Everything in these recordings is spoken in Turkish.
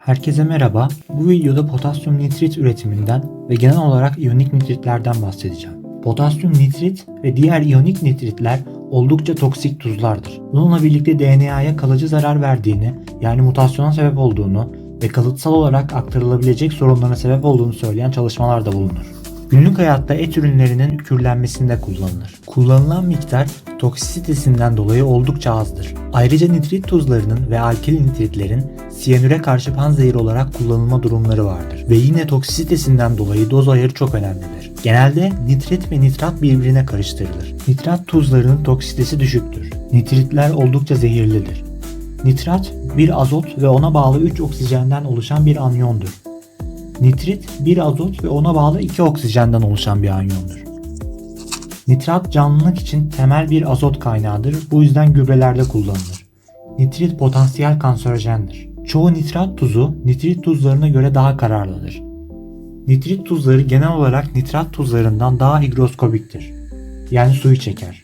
Herkese merhaba. Bu videoda potasyum nitrit üretiminden ve genel olarak iyonik nitritlerden bahsedeceğim. Potasyum nitrit ve diğer iyonik nitritler oldukça toksik tuzlardır. Bununla birlikte DNA'ya kalıcı zarar verdiğini, yani mutasyona sebep olduğunu ve kalıtsal olarak aktarılabilecek sorunlara sebep olduğunu söyleyen çalışmalar da bulunur. Günlük hayatta et ürünlerinin kürlenmesinde kullanılır. Kullanılan miktar toksisitesinden dolayı oldukça azdır. Ayrıca nitrit tuzlarının ve alkil nitritlerin siyanüre karşı panzehir olarak kullanılma durumları vardır. Ve yine toksisitesinden dolayı doz ayarı çok önemlidir. Genelde nitrit ve nitrat birbirine karıştırılır. Nitrat tuzlarının toksitesi düşüktür. Nitritler oldukça zehirlidir. Nitrat bir azot ve ona bağlı 3 oksijenden oluşan bir anyondur. Nitrit bir azot ve ona bağlı iki oksijenden oluşan bir anyondur. Nitrat canlılık için temel bir azot kaynağıdır. Bu yüzden gübrelerde kullanılır. Nitrit potansiyel kanserojendir. Çoğu nitrat tuzu nitrit tuzlarına göre daha kararlıdır. Nitrit tuzları genel olarak nitrat tuzlarından daha higroskobiktir. Yani suyu çeker.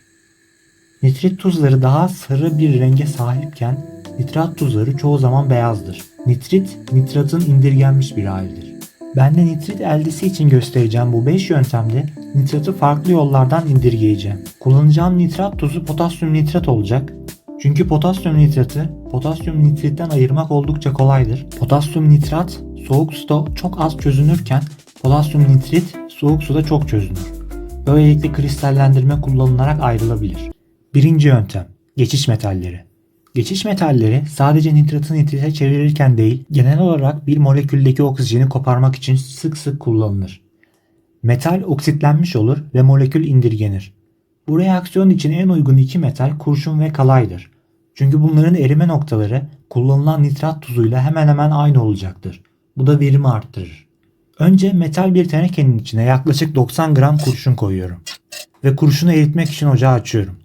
Nitrit tuzları daha sarı bir renge sahipken nitrat tuzları çoğu zaman beyazdır. Nitrit, nitratın indirgenmiş bir halidir. Ben de nitrit eldesi için göstereceğim bu 5 yöntemde nitratı farklı yollardan indirgeyeceğim. Kullanacağım nitrat tuzu potasyum nitrat olacak. Çünkü potasyum nitratı potasyum nitritten ayırmak oldukça kolaydır. Potasyum nitrat soğuk suda çok az çözünürken potasyum nitrit soğuk suda çok çözünür. Böylelikle kristallendirme kullanılarak ayrılabilir. Birinci yöntem geçiş metalleri. Geçiş metalleri sadece nitratı nitrite çevirirken değil, genel olarak bir moleküldeki oksijeni koparmak için sık sık kullanılır. Metal oksitlenmiş olur ve molekül indirgenir. Bu reaksiyon için en uygun iki metal kurşun ve kalaydır. Çünkü bunların erime noktaları kullanılan nitrat tuzuyla hemen hemen aynı olacaktır. Bu da verimi arttırır. Önce metal bir tenekenin içine yaklaşık 90 gram kurşun koyuyorum. Ve kurşunu eritmek için ocağı açıyorum.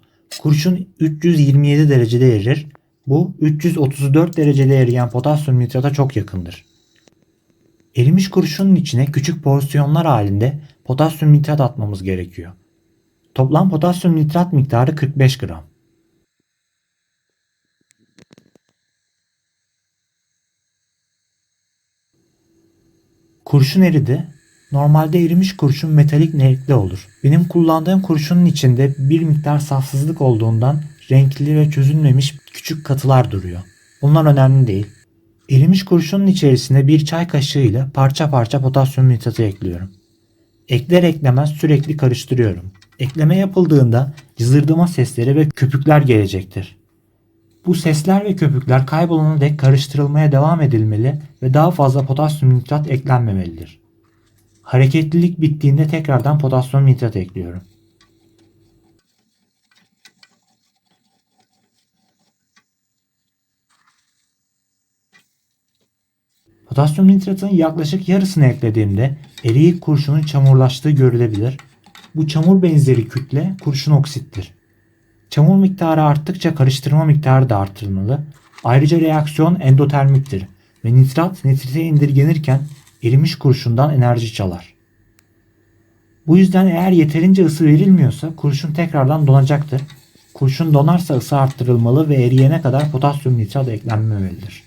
Kurşun 327 derecede erir bu 334 derecede eriyen potasyum nitrata çok yakındır. Erimiş kurşunun içine küçük porsiyonlar halinde potasyum nitrat atmamız gerekiyor. Toplam potasyum nitrat miktarı 45 gram. Kurşun eridi. Normalde erimiş kurşun metalik renkli olur. Benim kullandığım kurşunun içinde bir miktar safsızlık olduğundan renkli ve çözünmemiş küçük katılar duruyor. Bunlar önemli değil. Erimiş kurşunun içerisine bir çay kaşığıyla parça parça potasyum nitratı ekliyorum. Ekler eklemez sürekli karıştırıyorum. Ekleme yapıldığında cızırdama sesleri ve köpükler gelecektir. Bu sesler ve köpükler kaybolana dek karıştırılmaya devam edilmeli ve daha fazla potasyum nitrat eklenmemelidir. Hareketlilik bittiğinde tekrardan potasyum nitrat ekliyorum. Potasyum nitratının yaklaşık yarısını eklediğimde eriyik kurşunun çamurlaştığı görülebilir. Bu çamur benzeri kütle kurşun oksittir. Çamur miktarı arttıkça karıştırma miktarı da artırılmalı. Ayrıca reaksiyon endotermiktir ve nitrat nitrite indirgenirken erimiş kurşundan enerji çalar. Bu yüzden eğer yeterince ısı verilmiyorsa kurşun tekrardan donacaktır. Kurşun donarsa ısı arttırılmalı ve eriyene kadar potasyum nitrat eklenmemelidir.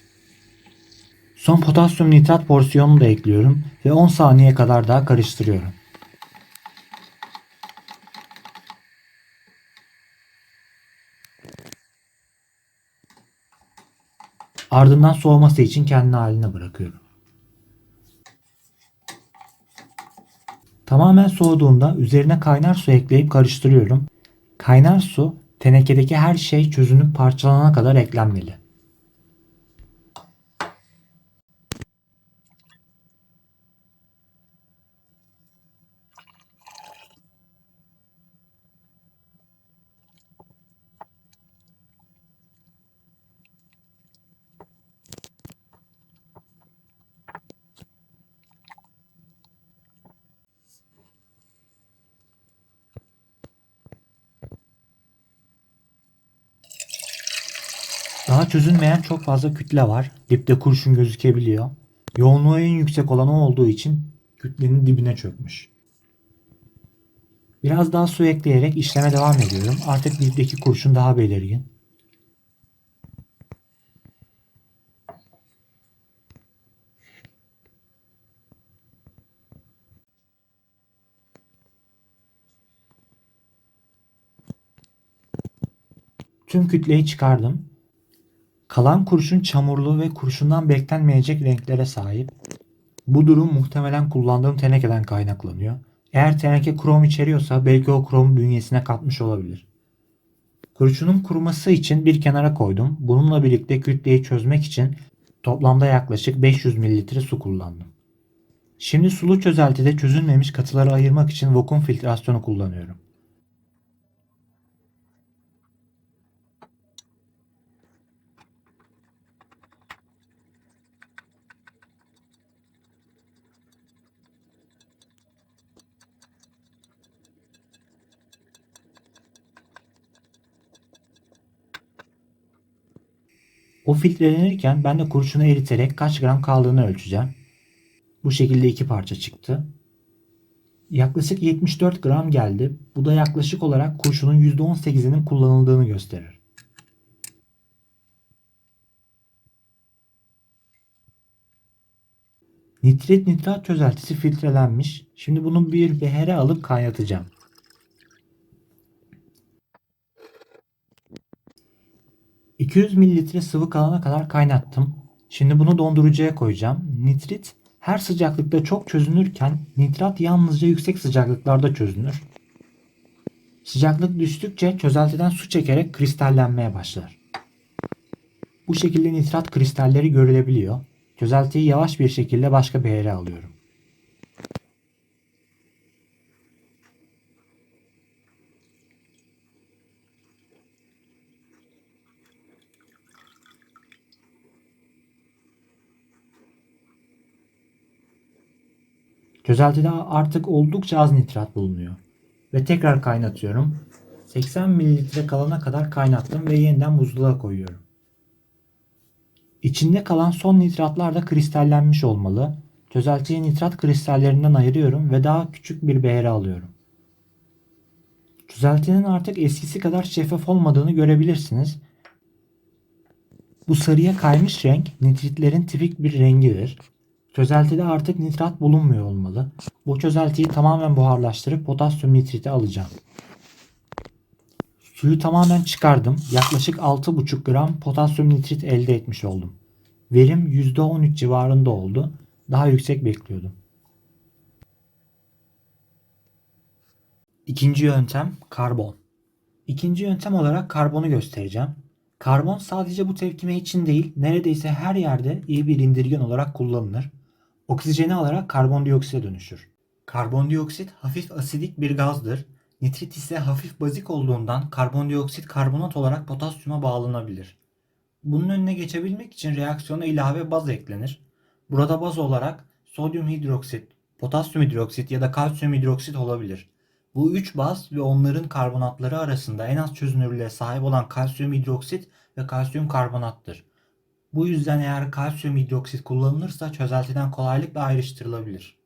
Son potasyum nitrat porsiyonunu da ekliyorum ve 10 saniye kadar daha karıştırıyorum. Ardından soğuması için kendi haline bırakıyorum. Tamamen soğuduğunda üzerine kaynar su ekleyip karıştırıyorum. Kaynar su tenekedeki her şey çözünüp parçalanana kadar eklenmeli. Daha çözülmeyen çok fazla kütle var. Dipte kurşun gözükebiliyor. Yoğunluğu en yüksek olan o olduğu için kütlenin dibine çökmüş. Biraz daha su ekleyerek işleme devam ediyorum. Artık dipteki kurşun daha belirgin. Tüm kütleyi çıkardım. Kalan kurşun çamurlu ve kurşundan beklenmeyecek renklere sahip. Bu durum muhtemelen kullandığım tenekeden kaynaklanıyor. Eğer teneke krom içeriyorsa belki o kromu bünyesine katmış olabilir. Kurşunun kuruması için bir kenara koydum. Bununla birlikte kütleyi çözmek için toplamda yaklaşık 500 mililitre su kullandım. Şimdi sulu çözeltide çözülmemiş katıları ayırmak için vakum filtrasyonu kullanıyorum. O filtrelenirken ben de kurşunu eriterek kaç gram kaldığını ölçeceğim. Bu şekilde iki parça çıktı. Yaklaşık 74 gram geldi. Bu da yaklaşık olarak kurşunun %18'inin kullanıldığını gösterir. Nitrit nitrat çözeltisi filtrelenmiş. Şimdi bunu bir behere alıp kaynatacağım. ...200 mililitre sıvı kalana kadar kaynattım. Şimdi bunu dondurucuya koyacağım. Nitrit her sıcaklıkta çok çözünürken nitrat yalnızca yüksek sıcaklıklarda çözünür. Sıcaklık düştükçe çözeltiden su çekerek kristallenmeye başlar. Bu şekilde nitrat kristalleri görülebiliyor. Çözeltiyi yavaş bir şekilde başka bir yere alıyorum. Çözeltide artık oldukça az nitrat bulunuyor. Ve tekrar kaynatıyorum. 80 mililitre kalana kadar kaynattım ve yeniden buzluğa koyuyorum. İçinde kalan son nitratlar da kristallenmiş olmalı. Çözeltiyi nitrat kristallerinden ayırıyorum ve daha küçük bir behere alıyorum. Çözeltinin artık eskisi kadar şeffaf olmadığını görebilirsiniz. Bu sarıya kaymış renk nitritlerin tipik bir rengidir. Çözeltide artık nitrat bulunmuyor olmalı. Bu çözeltiyi tamamen buharlaştırıp potasyum nitriti alacağım. Suyu tamamen çıkardım. Yaklaşık 6,5 gram potasyum nitrit elde etmiş oldum. Verim %13 civarında oldu. Daha yüksek bekliyordum. İkinci yöntem karbon. İkinci yöntem olarak karbonu göstereceğim. Karbon sadece bu tepkime için değil, neredeyse her yerde iyi bir indirgen olarak kullanılır. Oksijeni alarak karbondioksite dönüşür. Karbondioksit hafif asidik bir gazdır. Nitrit ise hafif bazik olduğundan karbondioksit karbonat olarak potasyuma bağlanabilir. Bunun önüne geçebilmek için reaksiyona ilave baz eklenir. Burada baz olarak sodyum hidroksit, potasyum hidroksit ya da kalsiyum hidroksit olabilir. Bu üç baz ve onların karbonatları arasında en az çözünürlüğe sahip olan kalsiyum hidroksit ve kalsiyum karbonattır. Bu yüzden eğer kalsiyum hidroksit kullanılırsa çözeltiden kolaylıkla ayrıştırılabilir.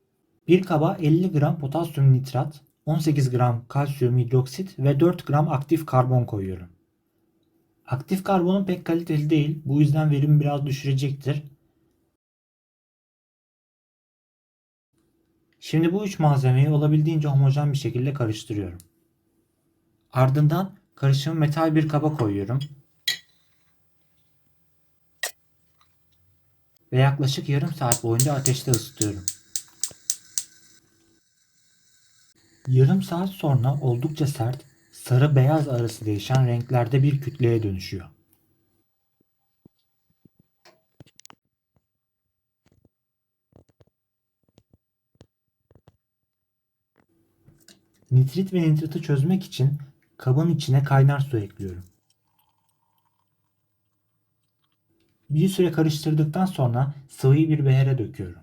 Bir kaba 50 gram potasyum nitrat, 18 gram kalsiyum hidroksit ve 4 gram aktif karbon koyuyorum. Aktif karbonun pek kaliteli değil, bu yüzden verimi biraz düşürecektir. Şimdi bu üç malzemeyi olabildiğince homojen bir şekilde karıştırıyorum. Ardından karışımı metal bir kaba koyuyorum. Ve yaklaşık yarım saat boyunca ateşte ısıtıyorum. Yarım saat sonra oldukça sert, sarı beyaz arası değişen renklerde bir kütleye dönüşüyor. Nitrit ve nitratı çözmek için kabın içine kaynar su ekliyorum. Bir süre karıştırdıktan sonra sıvıyı bir behere döküyorum.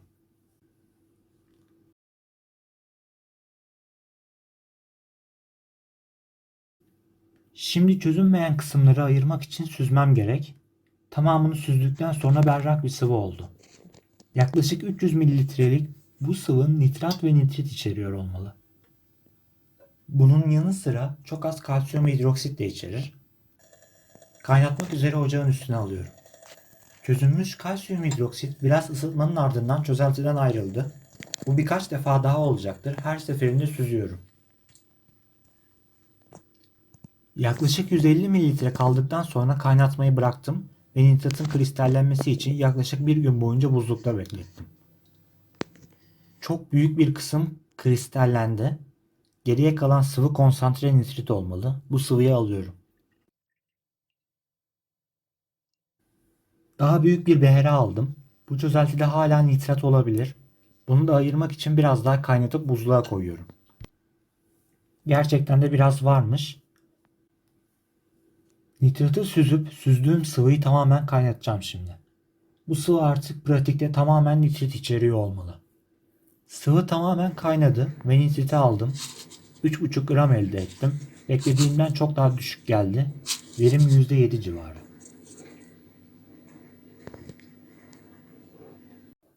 Şimdi çözünmeyen kısımları ayırmak için süzmem gerek. Tamamını süzdükten sonra berrak bir sıvı oldu. Yaklaşık 300 mililitrelik bu sıvı nitrat ve nitrit içeriyor olmalı. Bunun yanı sıra çok az kalsiyum hidroksit de içerir. Kaynatmak üzere ocağın üstüne alıyorum. Çözülmüş kalsiyum hidroksit biraz ısıtmanın ardından çözeltiden ayrıldı. Bu birkaç defa daha olacaktır. Her seferinde süzüyorum. Yaklaşık 150 mililitre kaldıktan sonra kaynatmayı bıraktım ve nitratın kristallenmesi için yaklaşık bir gün boyunca buzlukta beklettim. Çok büyük bir kısım kristallendi. Geriye kalan sıvı konsantre nitrit olmalı. Bu sıvıyı alıyorum. Daha büyük bir behere aldım. Bu çözeltide hala nitrat olabilir. Bunu da ayırmak için biraz daha kaynatıp buzluğa koyuyorum. Gerçekten de biraz varmış. Nitratı süzüp süzdüğüm sıvıyı tamamen kaynatacağım şimdi. Bu sıvı artık pratikte tamamen nitrit içeriyor olmalı. Sıvı tamamen kaynadı ve nitriti aldım. 3,5 gram elde ettim. Beklediğimden çok daha düşük geldi. Verim %7 civarı.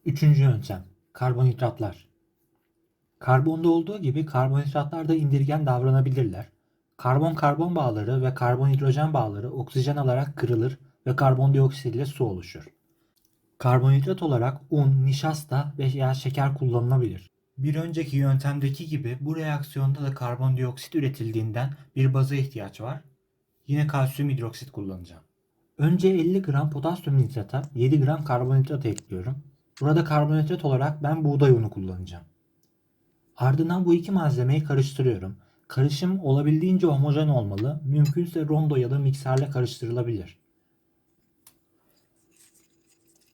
Üçüncü yöntem. Karbonhidratlar. Karbonda olduğu gibi karbonhidratlar da indirgen davranabilirler. Karbon-karbon bağları ve karbon-hidrojen bağları oksijen alarak kırılır ve karbondioksit ile su oluşur. Karbonhidrat olarak un, nişasta veya şeker kullanılabilir. Bir önceki yöntemdeki gibi bu reaksiyonda da karbondioksit üretildiğinden bir baza ihtiyaç var. Yine kalsiyum hidroksit kullanacağım. Önce 50 gram potasyum nitrata 7 gram karbonhidrat ekliyorum. Burada karbonhidrat olarak ben buğday unu kullanacağım. Ardından bu iki malzemeyi karıştırıyorum. Karışım olabildiğince homojen olmalı. Mümkünse rondo ya da mikserle karıştırılabilir.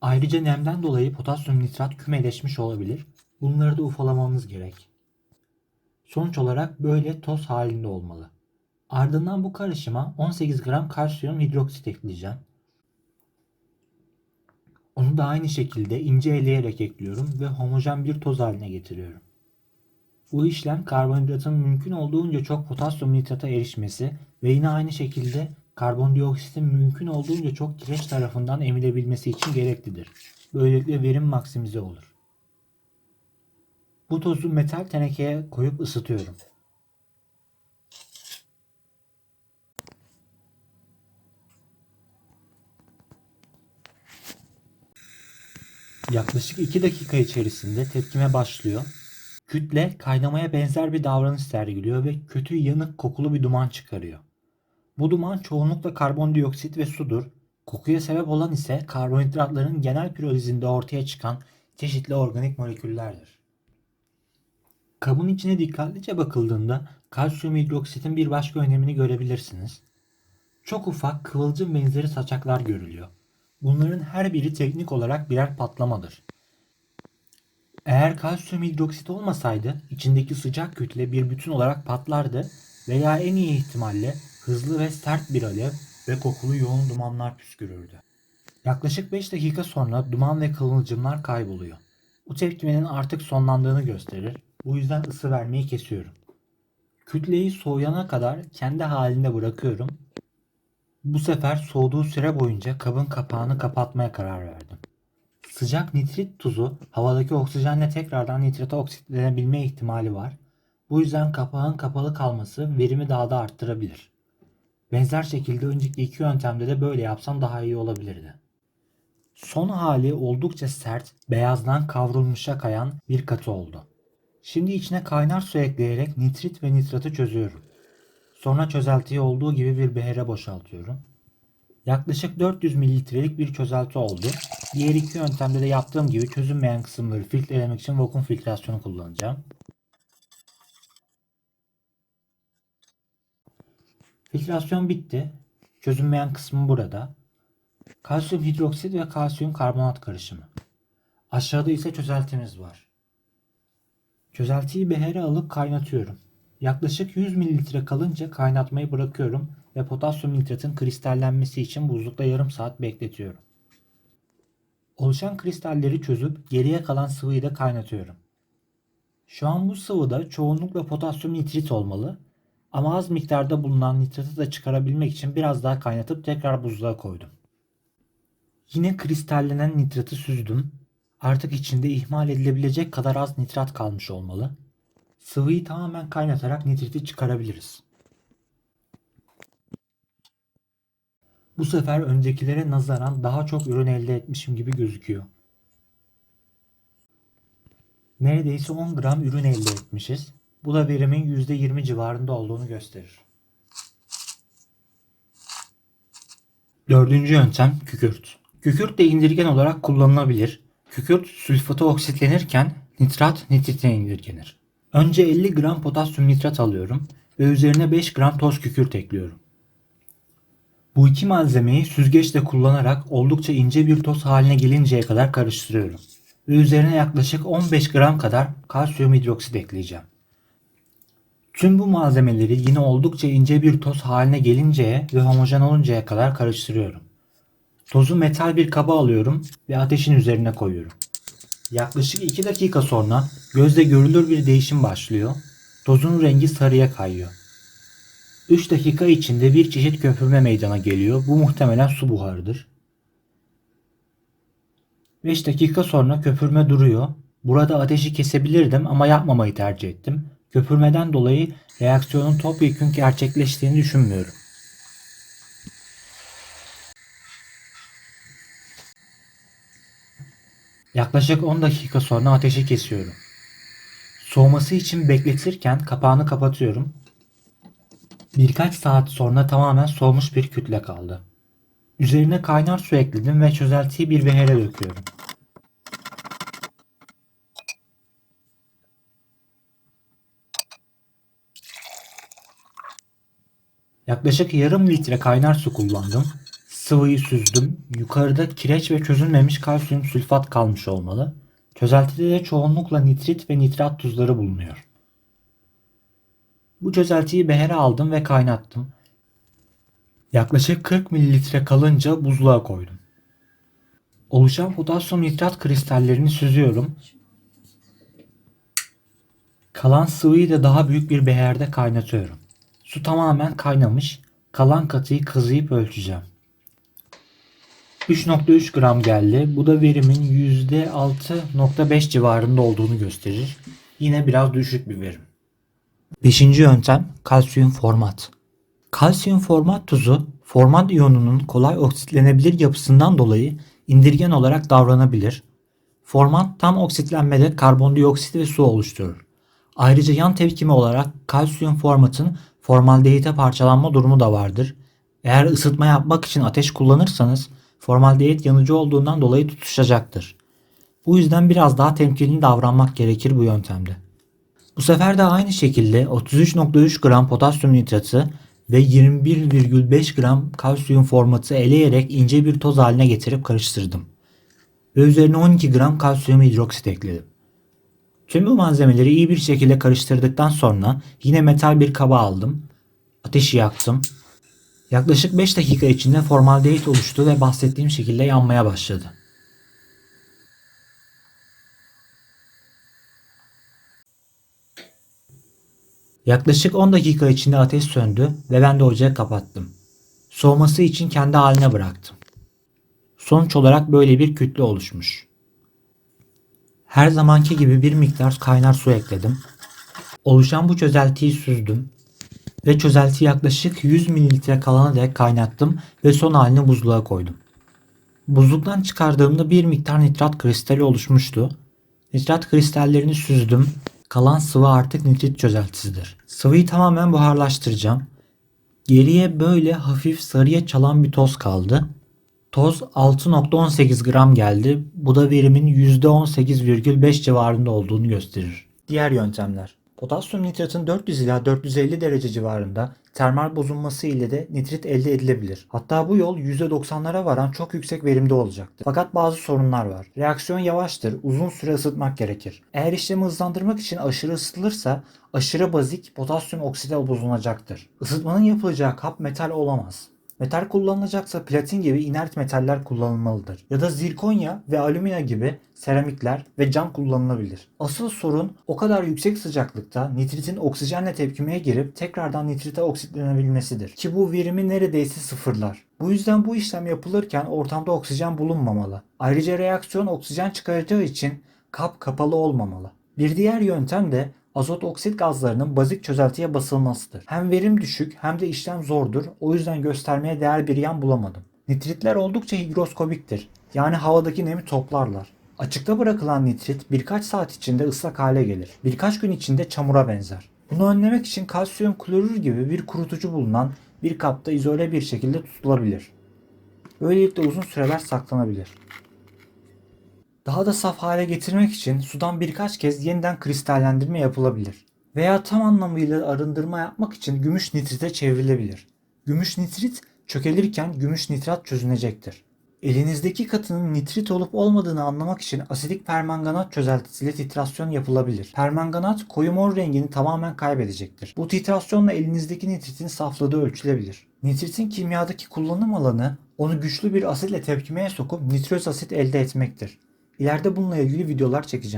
Ayrıca nemden dolayı potasyum nitrat kümeleşmiş olabilir. Bunları da ufalamamız gerek. Sonuç olarak böyle toz halinde olmalı. Ardından bu karışıma 18 gram kalsiyum hidroksit ekleyeceğim. Onu da aynı şekilde ince eleyerek ekliyorum ve homojen bir toz haline getiriyorum. Bu işlem karbonhidratın mümkün olduğunca çok potasyum nitrata erişmesi ve yine aynı şekilde karbondioksitin mümkün olduğunca çok kireç tarafından emilebilmesi için gereklidir. Böylelikle verim maksimize olur. Bu tozu metal tenekeye koyup ısıtıyorum. Yaklaşık 2 dakika içerisinde tepkime başlıyor. Kütle kaynamaya benzer bir davranış sergiliyor ve kötü yanık kokulu bir duman çıkarıyor. Bu duman çoğunlukla karbondioksit ve sudur. Kokuya sebep olan ise karbonhidratların genel pirolizinde ortaya çıkan çeşitli organik moleküllerdir. Kabın içine dikkatlice bakıldığında kalsiyum hidroksitin bir başka önemini görebilirsiniz. Çok ufak kıvılcım benzeri saçaklar görülüyor. Bunların her biri teknik olarak birer patlamadır. Eğer kalsiyum hidroksit olmasaydı içindeki sıcak kütle bir bütün olarak patlardı veya en iyi ihtimalle hızlı ve sert bir alev ve kokulu yoğun dumanlar püskürürdü. Yaklaşık 5 dakika sonra duman ve kıvılcımlar kayboluyor. Bu tepkimenin artık sonlandığını gösterir. Bu yüzden ısı vermeyi kesiyorum. Kütleyi soğuyana kadar kendi halinde bırakıyorum. Bu sefer soğuduğu süre boyunca kabın kapağını kapatmaya karar verdim. Sıcak nitrit tuzu havadaki oksijenle tekrardan nitrata oksitlenebilme ihtimali var. Bu yüzden kapağın kapalı kalması verimi daha da arttırabilir. Benzer şekilde önceki iki yöntemde de böyle yapsam daha iyi olabilirdi. Son hali oldukça sert, beyazdan kavrulmuşa kayan bir katı oldu. Şimdi içine kaynar su ekleyerek nitrit ve nitratı çözüyorum. Sonra çözeltiyi olduğu gibi bir behere boşaltıyorum. Yaklaşık 400 mililitrelik bir çözelti oldu. Diğer iki yöntemde de yaptığım gibi çözünmeyen kısımları filtrelemek için vakum filtrasyonu kullanacağım. Filtrasyon bitti. Çözünmeyen kısmı burada. Kalsiyum hidroksit ve kalsiyum karbonat karışımı. Aşağıda ise çözeltimiz var. Çözeltiyi behere alıp kaynatıyorum. Yaklaşık 100 mililitre kalınca kaynatmayı bırakıyorum ve potasyum nitratın kristallenmesi için buzlukta yarım saat bekletiyorum. Oluşan kristalleri çözüp geriye kalan sıvıyı da kaynatıyorum. Şu an bu sıvıda çoğunlukla potasyum nitrit olmalı ama az miktarda bulunan nitratı da çıkarabilmek için biraz daha kaynatıp tekrar buzluğa koydum. Yine kristallenen nitratı süzdüm. Artık içinde ihmal edilebilecek kadar az nitrat kalmış olmalı. Sıvıyı tamamen kaynatarak nitriti çıkarabiliriz. Bu sefer öncekilere nazaran daha çok ürün elde etmişim gibi gözüküyor. Neredeyse 10 gram ürün elde etmişiz. Bu da verimin %20 civarında olduğunu gösterir. Dördüncü yöntem kükürt. Kükürt de indirgen olarak kullanılabilir. Kükürt sülfatı oksitlenirken nitrat nitrite indirgenir. Önce 50 gram potasyum nitrat alıyorum ve üzerine 5 gram toz kükürt ekliyorum. Bu iki malzemeyi süzgeçle kullanarak oldukça ince bir toz haline gelinceye kadar karıştırıyorum. Ve üzerine yaklaşık 15 gram kadar kalsiyum hidroksit ekleyeceğim. Tüm bu malzemeleri yine oldukça ince bir toz haline gelinceye ve homojen oluncaya kadar karıştırıyorum. Tozu metal bir kaba alıyorum ve ateşin üzerine koyuyorum. Yaklaşık 2 dakika sonra gözle görülür bir değişim başlıyor. Tozun rengi sarıya kayıyor. 3 dakika içinde bir çeşit köpürme meydana geliyor. Bu muhtemelen su buharıdır. 5 dakika sonra köpürme duruyor. Burada ateşi kesebilirdim ama yapmamayı tercih ettim. Köpürmeden dolayı reaksiyonun topyekun gerçekleştiğini düşünmüyorum. Yaklaşık 10 dakika sonra ateşi kesiyorum. Soğuması için bekletirken kapağını kapatıyorum. Birkaç saat sonra tamamen soğumuş bir kütle kaldı. Üzerine kaynar su ekledim ve çözeltiyi bir behere döküyorum. Yaklaşık yarım litre kaynar su kullandım. Sıvıyı süzdüm. Yukarıda kireç ve çözülmemiş kalsiyum sülfat kalmış olmalı. Çözeltide de çoğunlukla nitrit ve nitrat tuzları bulunuyor. Bu çözeltiyi behere aldım ve kaynattım. Yaklaşık 40 mililitre kalınca buzluğa koydum. Oluşan potasyum nitrat kristallerini süzüyorum. Kalan sıvıyı da daha büyük bir beherde kaynatıyorum. Su tamamen kaynamış. Kalan katıyı kazıyıp ölçeceğim. 3.3 gram geldi. Bu da verimin %6.5 civarında olduğunu gösterir. Yine biraz düşük bir verim. Beşinci yöntem kalsiyum format. Kalsiyum format tuzu format iyonunun kolay oksitlenebilir yapısından dolayı indirgen olarak davranabilir. Format tam oksitlenmede karbondioksit ve su oluşturur. Ayrıca yan tepkimi olarak kalsiyum formatın formaldehite parçalanma durumu da vardır. Eğer ısıtma yapmak için ateş kullanırsanız formaldehit yanıcı olduğundan dolayı tutuşacaktır. Bu yüzden biraz daha temkinli davranmak gerekir bu yöntemde. Bu sefer de aynı şekilde 33.3 gram potasyum nitratı ve 21,5 gram kalsiyum formatı eleyerek ince bir toz haline getirip karıştırdım. Ve üzerine 12 gram kalsiyum hidroksit ekledim. Tüm bu malzemeleri iyi bir şekilde karıştırdıktan sonra yine metal bir kaba aldım. Ateşi yaktım. Yaklaşık 5 dakika içinde formaldehit oluştu ve bahsettiğim şekilde yanmaya başladı. Yaklaşık 10 dakika içinde ateş söndü ve ben de ocağı kapattım. Soğuması için kendi haline bıraktım. Sonuç olarak böyle bir kütle oluşmuş. Her zamanki gibi bir miktar kaynar su ekledim. Oluşan bu çözeltiyi süzdüm ve çözeltiyi yaklaşık 100 mililitre kalana dek kaynattım ve son halini buzluğa koydum. Buzluktan çıkardığımda bir miktar nitrat kristali oluşmuştu. Nitrat kristallerini süzdüm. Kalan sıvı artık nitrit çözeltisidir. Sıvıyı tamamen buharlaştıracağım. Geriye böyle hafif sarıya çalan bir toz kaldı. Toz 6.18 gram geldi. Bu da verimin %18,5 civarında olduğunu gösterir. Diğer yöntemler. Potasyum nitratın 400 ila 450 derece civarında termal bozulması ile de nitrit elde edilebilir. Hatta bu yol %90'lara varan çok yüksek verimde olacaktır. Fakat bazı sorunlar var. Reaksiyon yavaştır, uzun süre ısıtmak gerekir. Eğer işlemi hızlandırmak için aşırı ısıtılırsa aşırı bazik potasyum okside bulunacaktır. Isıtmanın yapılacağı kap metal olamaz. Metal kullanılacaksa platin gibi inert metaller kullanılmalıdır. Ya da zirkonya ve alüminya gibi seramikler ve cam kullanılabilir. Asıl sorun o kadar yüksek sıcaklıkta nitritin oksijenle tepkimeye girip tekrardan nitrite oksitlenebilmesidir. Ki bu verimi neredeyse sıfırlar. Bu yüzden bu işlem yapılırken ortamda oksijen bulunmamalı. Ayrıca reaksiyon oksijen çıkaracağı için kap kapalı olmamalı. Bir diğer yöntem de azot oksit gazlarının bazik çözeltiye basılmasıdır. Hem verim düşük hem de işlem zordur. O yüzden göstermeye değer bir yan bulamadım. Nitritler oldukça higroskobiktir. Yani havadaki nemi toplarlar. Açıkta bırakılan nitrit birkaç saat içinde ıslak hale gelir. Birkaç gün içinde çamura benzer. Bunu önlemek için kalsiyum klorür gibi bir kurutucu bulunan bir kapta izole bir şekilde tutulabilir. Böylelikle uzun süreler saklanabilir. Daha da saf hale getirmek için sudan birkaç kez yeniden kristallendirme yapılabilir. Veya tam anlamıyla arındırma yapmak için gümüş nitrite çevrilebilir. Gümüş nitrit çökelirken gümüş nitrat çözünecektir. Elinizdeki katının nitrit olup olmadığını anlamak için asidik permanganat çözeltisiyle titrasyon yapılabilir. Permanganat koyu mor rengini tamamen kaybedecektir. Bu titrasyonla elinizdeki nitritin saflığı ölçülebilir. Nitritin kimyadaki kullanım alanı onu güçlü bir asitle tepkimeye sokup nitröz asit elde etmektir. İleride bununla ilgili videolar çekeceğim.